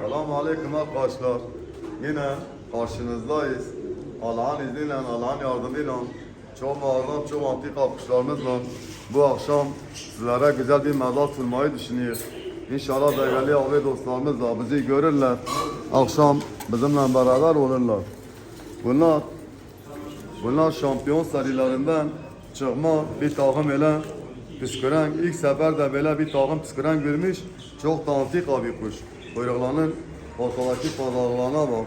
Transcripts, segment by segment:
Selamun Aleyküm arkadaşlar. Yine karşınızdayız. Allah'ın izniyle, Allah'ın yardımıyla çok muazzam, çok antik alkışlarımızla bu akşam sizlere güzel bir medal sunmayı düşünüyoruz. İnşallah değerli abi dostlarımız da bizi görürler. Akşam bizimle beraber olurlar. Bunlar Bunlar şampiyon serilerinden çıkma bir takım ile püsküren ilk seferde böyle bir takım püsküren görmüş. Çok da antik abi kuş. Kuyruklarının ortadaki pazarlarına bak.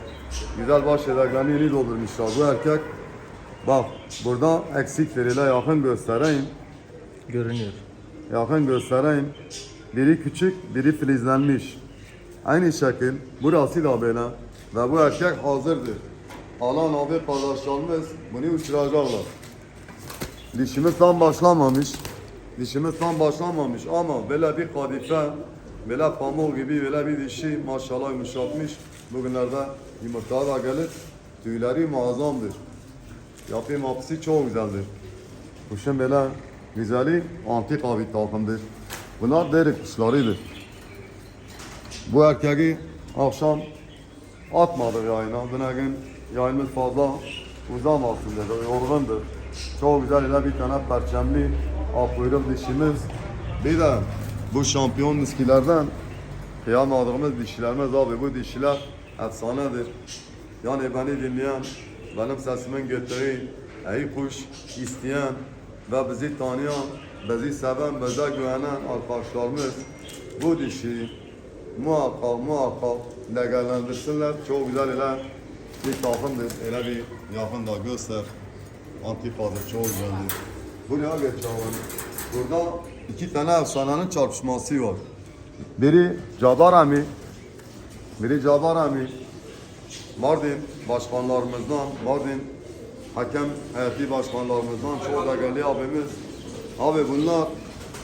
Güzel baş yedeklerini yeni doldurmuşlar. Bu erkek bak burada eksik veriyle yakın göstereyim. Görünüyor. Yakın göstereyim. Biri küçük, biri filizlenmiş. Aynı şekil burası da böyle. Ve bu erkek hazırdır. Alan abi kardeşlerimiz bunu uçuracaklar. Dişimiz tam başlamamış. Dişimiz tam başlamamış ama böyle bir kadife, böyle pamuk gibi böyle bir dişi maşallah yumuşatmış. Bugünlerde yumurtaya da gelir. Tüyleri muazzamdır. Yapım apisi çok güzeldir. Kuşun böyle güzeli antik abi takımdır. Bunlar deri kuşlarıdır. Bu erkeği akşam atmadık yayına. Bugün gün yayınımız fazla uzamasın dedi. Yorgundur. Çok güzel ile bir tane perçemli akkuyruk dişimiz. Bir de bu şampiyon miskilerden kıyamadığımız dişilerimiz abi. Bu dişiler efsanedir. Yani beni dinleyen, benim sesimin götürdüğü iyi kuş isteyen ve bizi tanıyan, bizi seven, bize güvenen arkadaşlarımız bu dişi muhakkak muhakkak değerlendirsinler. Çok güzel ile bir takımdır. Öyle bir yakın da göster. Antipadır, çok güzeldir. Buraya geç abi. Burada iki tane efsanenin çarpışması var. Biri Cabar Ami, biri Cabar Ami. Mardin başkanlarımızdan, Mardin hakem heyeti başkanlarımızdan çok değerli abimiz. Abi bunlar,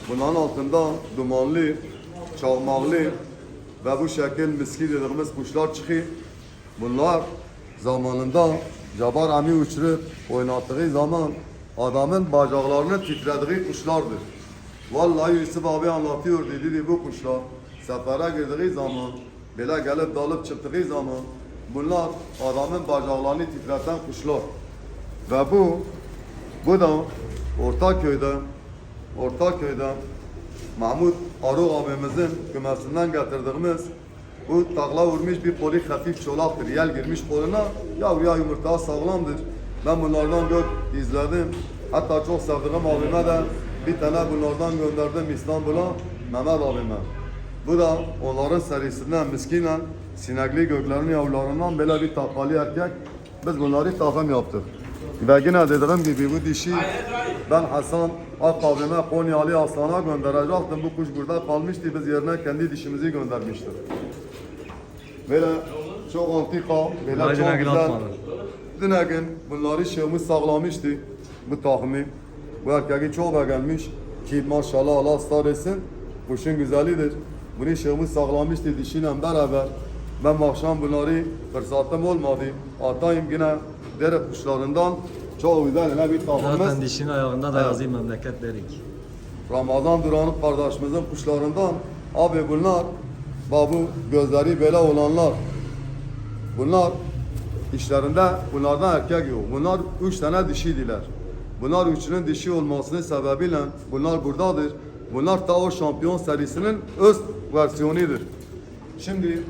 bunların altında dumanlı, çalmaklı ve bu şekil miski dediğimiz kuşlar çıkıyor. Bunlar zamanında Cabar Ami uçurup oynattığı zaman adamın bacaklarını titrediği kuşlardır. Vallahi Yusuf abi anlatıyor dedi bu kuşlar sefere girdiği zaman böyle gelip dalıp çıktığı zaman bunlar adamın bacaklarını titreten kuşlar. Ve bu bu da Ortaköy'de Ortaköy'de Mahmut Aruk abimizin kümesinden getirdiğimiz bu takla vurmuş bir poli hafif çolaktır. Yel girmiş koluna. Ya ya yumurta sağlamdır. Ben bunlardan gök izledim. Hatta çok sevdiğim abime de bir tane bunlardan gönderdim İstanbul'a Mehmet abime. Bu da onların serisinden miskinen sinekli göklerin yavrularından böyle bir takalı erkek. Biz bunları takım yaptık. Ve yine dediğim gibi bu dişi ben Hasan Akkabime Konyalı Hasan'a gönderecektim. Bu kuş burada kalmıştı. Biz yerine kendi dişimizi göndermiştik. Böyle çok antika, böyle çok güzel. Dün gün bunları şeyimiz sağlamıştı. Bu takımı. Bu erkeği çok beğenmiş. Ki maşallah Allah star etsin. Kuşun güzelidir. Bunu şeyimiz sağlamıştı dişiyle beraber. Ben akşam bunları fırsatım olmadı. Atayım yine dere kuşlarından çok güzel yine bir takımımız. Zaten dişinin ayağında da Evet. yazayım memleket derik. Ramazan Duran'ın kardeşimizin kuşlarından abi bunlar babu gözleri böyle olanlar bunlar işlerinde bunlardan erkek yok. Bunlar üç tane dişiydiler. Bunlar üçünün dişi olmasının sebebiyle bunlar buradadır. Bunlar da o şampiyon serisinin öz versiyonudur. Şimdi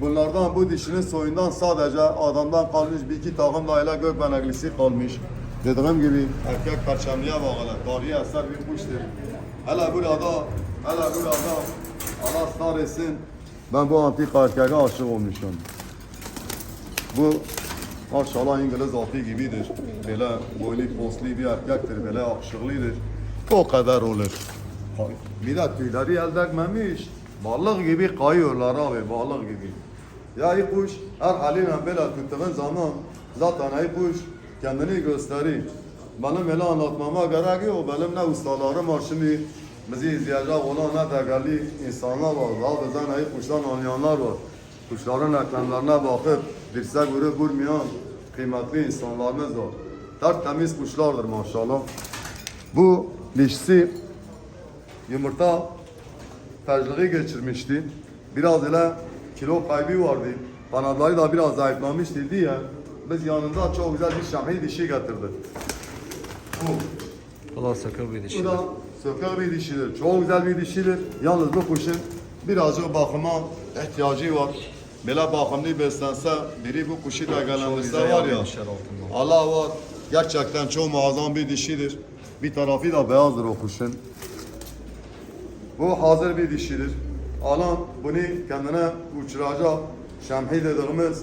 bunlardan bu dişinin soyundan sadece adamdan kalmış bir iki takım da ile gökbeneklisi kalmış. Dediğim gibi erkek perçemliğe hele. Tarihi eser bir kuştur. Hele burada, hele burada Allah star etsin. Ben bu antik erkeğe aşık olmuşum. Bu maşallah İngiliz atı gibidir. Böyle boylu poslu bir erkektir, böyle akışıklıdır. O kadar olur. Bir de tüyleri elde etmemiş. Balık gibi kayıyorlar abi, balık gibi. Ya iyi kuş her haliyle böyle tuttuğun zaman zaten iyi kuş kendini gösterir. Benim öyle anlatmama gerek yok. Benim ne ustalarım var şimdi bizi izleyecek olan ne değerli insanlar var. Daha bizden iyi kuştan anlayanlar var. Kuşların eklemlerine bakıp dirsek vurup vurmayan kıymetli insanlarımız var. Tertemiz kuşlardır maşallah. Bu dişisi yumurta tercihliği geçirmişti. Biraz ile kilo kaybı vardı. Kanatları da biraz zayıflamış dedi ya. Biz yanında çok güzel bir şahri dişi getirdik. Bu. Bu da sakır bir dişi. Bu da söker bir dişidir. Çok güzel bir dişidir. Yalnız bu kuşun birazcık bakıma ihtiyacı var. Böyle bakımlı beslense, biri bu kuşu da gelendirse var ya. Allah var. Gerçekten çok muazzam bir dişidir. Bir tarafı da beyazdır o kuşun. Bu hazır bir dişidir. Alan bunu kendine uçuracak. Şemhi dediğimiz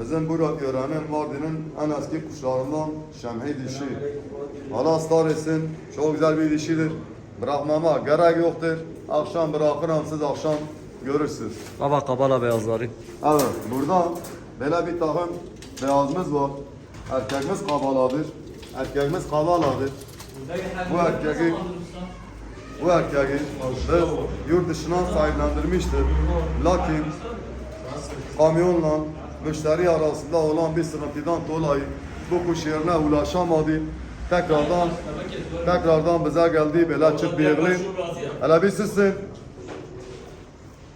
bizim bu yörenin Mardin'in en eski kuşlarından şemhi dişi. Allah ısrar etsin. Çok güzel bir dişidir. Bırakmama gerek yoktur. Akşam bırakırım siz akşam görürsünüz. Baba kabala beyazları. Evet, burada böyle bir takım beyazımız var. Erkeğimiz kabaladır. Erkeğimiz kabaladır. Bu erkeği bu erkeği biz yurt dışına sahiplendirmiştir. Lakin kamyonla müşteri arasında olan bir sıkıntıdan dolayı bu kuş yerine ulaşamadı. Tekrardan tekrardan bize geldi böyle çık bir yığılı. Hele bir sizsin.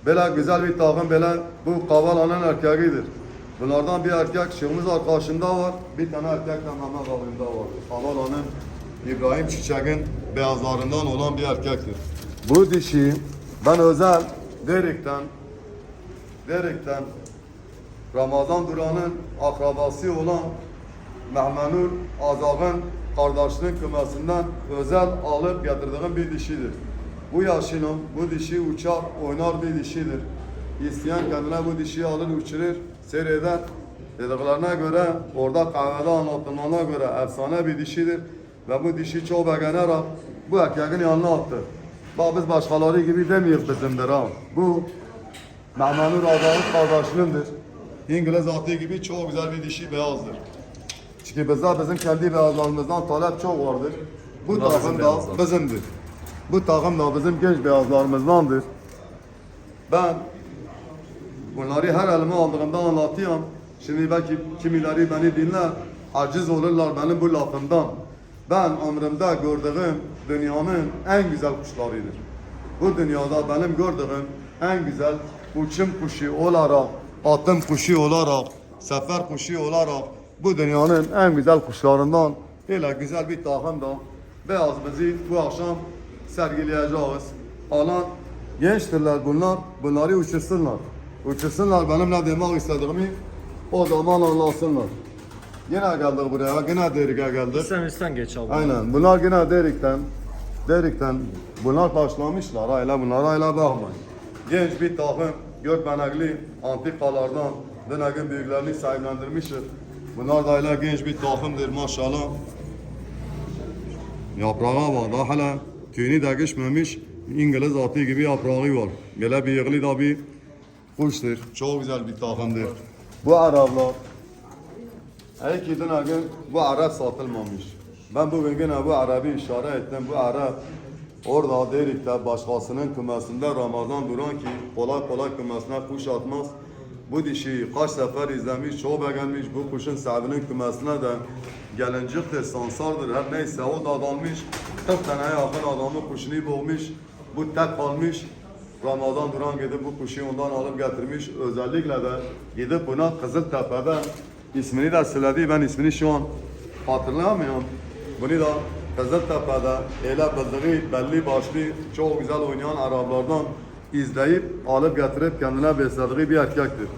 Böyle güzel bir takım böyle bu kavalanın erkeğidir. Bunlardan bir erkek şeyimiz arkadaşında var. Bir tane erkek de Mehmet abimde var. Kavalanın İbrahim Çiçek'in beyazlarından olan bir erkektir. Bu dişi ben özel Derik'ten Derik'ten Ramazan Duran'ın akrabası olan Mehmenur Azag'ın kardeşinin kümesinden özel alıp getirdiğim bir dişidir. Bu yaşının bu dişi uçar, oynar bir dişidir. İsteyen kendine bu dişiyi alır, uçurur, seyreder. Dediklerine göre, orada kahvede anlatılana göre efsane bir dişidir. Ve bu dişi çok beğenerek bu erkeğin yanına attı. Bak biz başkaları gibi demiyoruz bizimdir ha. Bu Mehmenur Azag'ın kardeşliğindir. İngiliz atı gibi çok güzel bir dişi beyazdır. Çünkü bizde bizim kendi beyazlarımızdan talep çok vardır. Bu takım da bizimdir. Bu takım da bizim genç beyazlarımızdandır. Ben bunları her elime aldığımda anlatıyorum. Şimdi belki kimileri beni dinler, aciz olurlar benim bu lafımdan. Ben ömrümde gördüğüm dünyanın en güzel kuşlarıdır. Bu dünyada benim gördüğüm en güzel uçum kuşu olarak, atım kuşu olarak, sefer kuşu olarak bu dünyanın en güzel kuşlarından böyle güzel bir takım da beyazımızı bu akşam sergileyeceğiz. Alan gençtirler bunlar, bunları uçursunlar. Uçursunlar benimle demek istediğimi o zaman anlasınlar. Yine geldik buraya, yine derike geldik. Sen üstten geç abi. Aynen. Bunlar yine Derik'ten, Derik'ten bunlar başlamışlar. Ayla bunlar ayla bakmayın. Genç bir takım, gökbenekli antikalardan Dönek'in büyüklerini sahiplendirmiştir. Bunlar da ayla genç bir takımdır maşallah. Yaprağa bak daha hala tüyünü de geçmemiş İngiliz atı gibi yaprağı var. Böyle bıyıklı da bir kuştur. Çok güzel bir takımdır. Bu Araplar Ey ki gün bu Arap satılmamış. Ben bugün yine bu Arap'ı işaret ettim. Bu Arap orada Derik'te başkasının kümesinde Ramazan duran ki kolay kolay kümesine kuş atmaz. Bu dişi kaç sefer izlemiş, çok beğenmiş. Bu kuşun sahibinin kümesine de gelinciktir, sansardır. Her neyse o da dalmış. 40 tane yakın adamı kuşunu boğmuş. Bu tek kalmış. Ramazan Duran gidip bu kuşu ondan alıp getirmiş. Özellikle de gidip buna Kızıltepe'de ismini de söyledi. Ben ismini şu an hatırlayamıyorum. Bunu da Kızıltepe'de ele bildiği belli başlı çok güzel oynayan Araplardan izleyip alıp getirip kendine beslediği bir erkektir.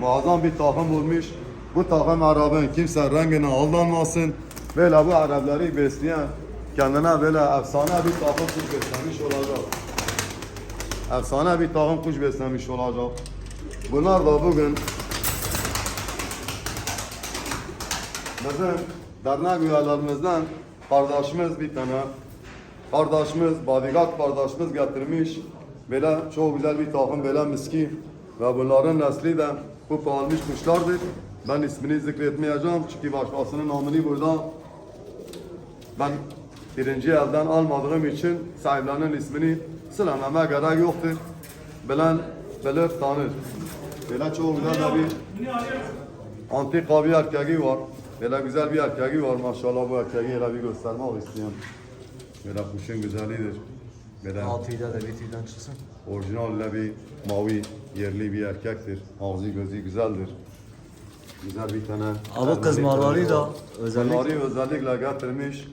Muazzam bir takım olmuş. Bu takım Arap'ın kimse rengine aldanmasın. Böyle bu Arapları besleyen kendine böyle efsane bir takım kuş beslemiş olacak efsane bir takım kuş beslemiş olacak. Bunlar da bugün bizim dernek üyelerimizden kardeşimiz bir tane kardeşimiz, bodyguard kardeşimiz getirmiş. Böyle çok güzel bir takım böyle miski ve bunların nesli de kupa almış kuşlardır. Ben ismini zikretmeyeceğim çünkü başkasının namını burada ben birinci elden almadığım için sahiplerinin ismini söylememe gerek yoktur. Bilen bilir tanır. Böyle çok güzel de bir antika bir erkeği var. Böyle güzel bir erkeği var maşallah bu erkeği hele bir göstermek istiyorum. Böyle kuşun güzelidir. Böyle Altıyla da tüyden çıksın. Orijinal bir mavi yerli bir erkektir. Ağzı gözü güzeldir. Güzel bir tane. Abi kızmaları da özellikle- Kızmaları özellikle getirmiş.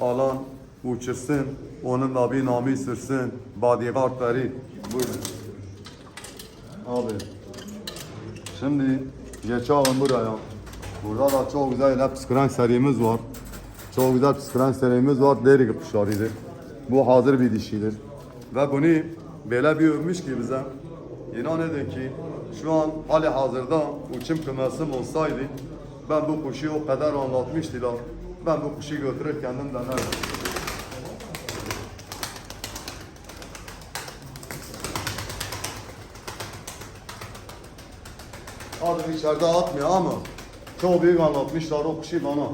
Alan uçursun. Onun da bir namı sürsün. Veri. Buyurun. Abi. Şimdi geçelim buraya. Burada da çok güzel hep psikrank serimiz var. Çok güzel psikrank serimiz var. Deri kuşlarıdır. Bu hazır bir dişidir. Ve bunu böyle bir övmüş ki bize. İnan edin ki şu an hali hazırda uçum kümesim olsaydı ben bu kuşu o kadar anlatmıştılar. Ben bu kuşu götürür kendim denerdim. Adım içeride atmıyor ama çok büyük anlatmışlar o kuşu bana.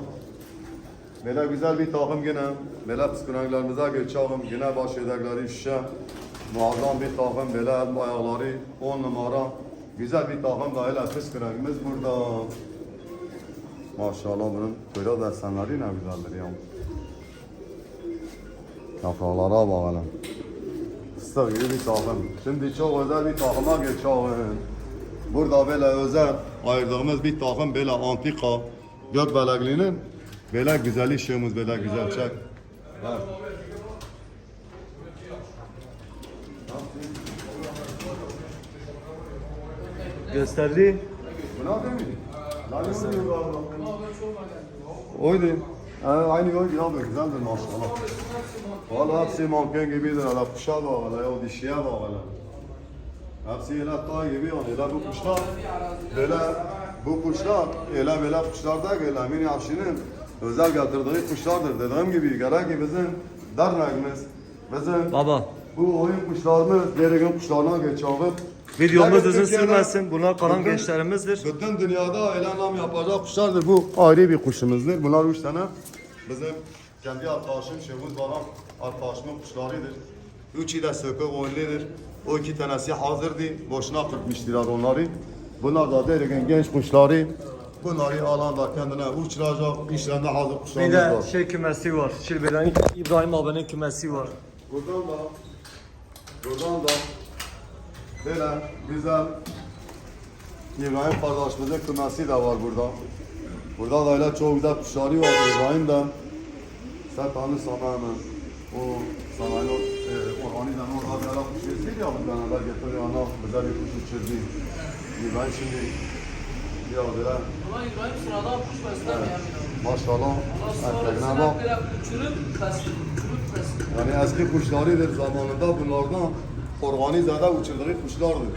Böyle güzel bir takım yine, böyle psikologlarımıza geçelim. Yine baş yedekleri şişe. Muazzam bir takım, böyle ayakları 10 numara. Güzel bir takım da öyle psikologimiz burada. Maşallah bunun böyle desenleri ne güzeldir ya. Yaprağlara bak hele. Fıstık gibi bir takım. Şimdi çok özel bir takıma geçelim. Burada böyle özel ayırdığımız bir takım böyle antika gök belegliğinin böyle güzel işimiz böyle güzel çek. Ver. Gösterdi. Buna değil mi? Galiba? Oydu. Ha, aynı yol abi güzeldir maşallah. Valla hepsi manken gibidir. Hala kuşa hala ya o dişiye hala. Hepsi öyle ta gibi yani. Öyle bu kuşlar, böyle bu kuşlar, öyle böyle kuşlar da öyle Emin Yavşin'in özel getirdiği kuşlardır. Dediğim gibi gerek ki bizim derneğimiz, bizim Baba bu oyun kuşlarımız, gün kuşlarına geçelim. Videomuz uzun sürmesin. Bunlar kalan Bütün- gençlerimizdir. bütün dünyada öyle nam yapacak kuşlardır. Bu ayrı bir kuşumuzdur. Bunlar üç tane bizim kendi arkadaşım Şevuz Baran arkadaşımın kuşlarıdır. Üçü de sökük oyunludur. O iki tanesi hazırdı. Boşuna kırpmıştılar onları. Bunlar da derken genç kuşları. Bunları alan da kendine uçuracak. İşlerinde hazır Bir kuşlarımız de var. şey kümesi var. Şilbe'den İbrahim abinin kümesi var. Buradan da buradan da böyle güzel İbrahim kardeşimizin kümesi de var burada. Burada da öyle çok güzel kuşları var İbrahim de. Sen tanırsan hemen o sanayi e, organizan orada bir ara kuş yesiydi ya bizden haber getiriyor ana güzel bir kuş uçurdu. İbrahim şimdi ya böyle Ama İbrahim sıradan kuş beslemiyor. maşallah Allah erkekine sonra bak. uçurup besliyor. Yani eski kuşlarıdır zamanında bunlardan organizada uçurduğu kuşlardır.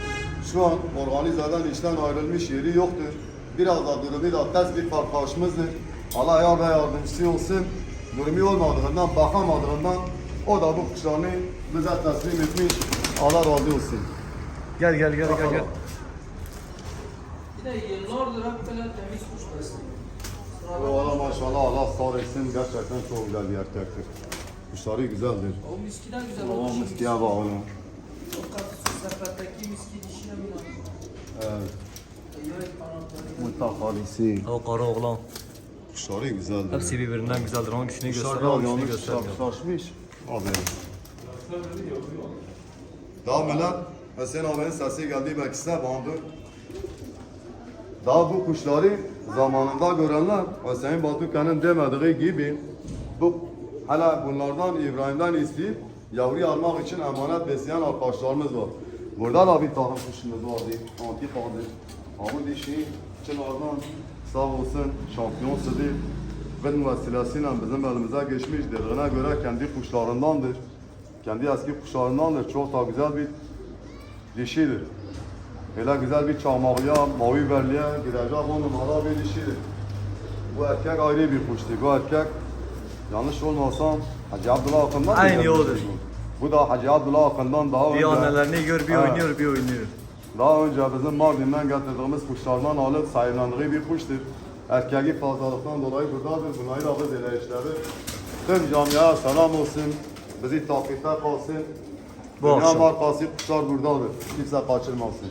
Şu an organizadan işten ayrılmış yeri yoktur. Biraz da durumu da ters bir arkadaşımızdır. Allah yar ve yardımcısı olsun. Durumu olmadığından, bakamadığından o da bu kuşlarını bize teslim etmiş. Allah razı olsun. Gel gel gel gel gel. Bir de yıllardır hep böyle temiz kuş besliyor. Valla maşallah Allah sağ etsin. Gerçekten çok güzel bir erkektir. Kuşları güzeldir. o miski de güzel olmuş. miskiye bak onu. O miski dişine mi lan? Mutakalisi. O kara oğlan. Kuşları güzeldir. Hepsi birbirinden güzeldir. Hangisini göster, Dışarıda hangisini yanlış göstermiyor. şartlaşmış. Aferin. Daha Melat, Hüseyin abinin sesi geldi belki size bandı. Daha bu kuşları zamanında görenler Hüseyin Batuka'nın demediği gibi bu hala bunlardan İbrahim'den isteyip yavru almak için emanet besleyen arkadaşlarımız var. Burada da bir tane kuşumuz vardı. Antik vardı. Ama dişi Çınar'dan sağ olsun şampiyonsudur. Ve vesilesiyle bizim elimize geçmiş dediğine göre kendi kuşlarındandır. Kendi eski kuşlarındandır. Çok da güzel bir dişidir. Öyle güzel bir çamağıya, mavi berliğe girecek on numara bir dişidir. Bu erkek ayrı bir kuştu. Bu erkek yanlış olmasam Hacı Abdullah Akın'dan mı Aynı gelmiş? odur. Bu da Hacı Abdullah Akın'dan daha Bir önce. annelerini gör, bir Ha. oynuyor, bir oynuyor. Daha önce bizim Mardin'den getirdiğimiz kuşlardan alıp sahiplendiği bir kuştur. Erkeği fazlalıktan dolayı buradadır. Bunları da biz izleyicileri. Tüm camiaya selam olsun. Bizi takipte kalsın. Bu Dünya akşam. markası kuşlar buradadır. Kimse kaçırmasın.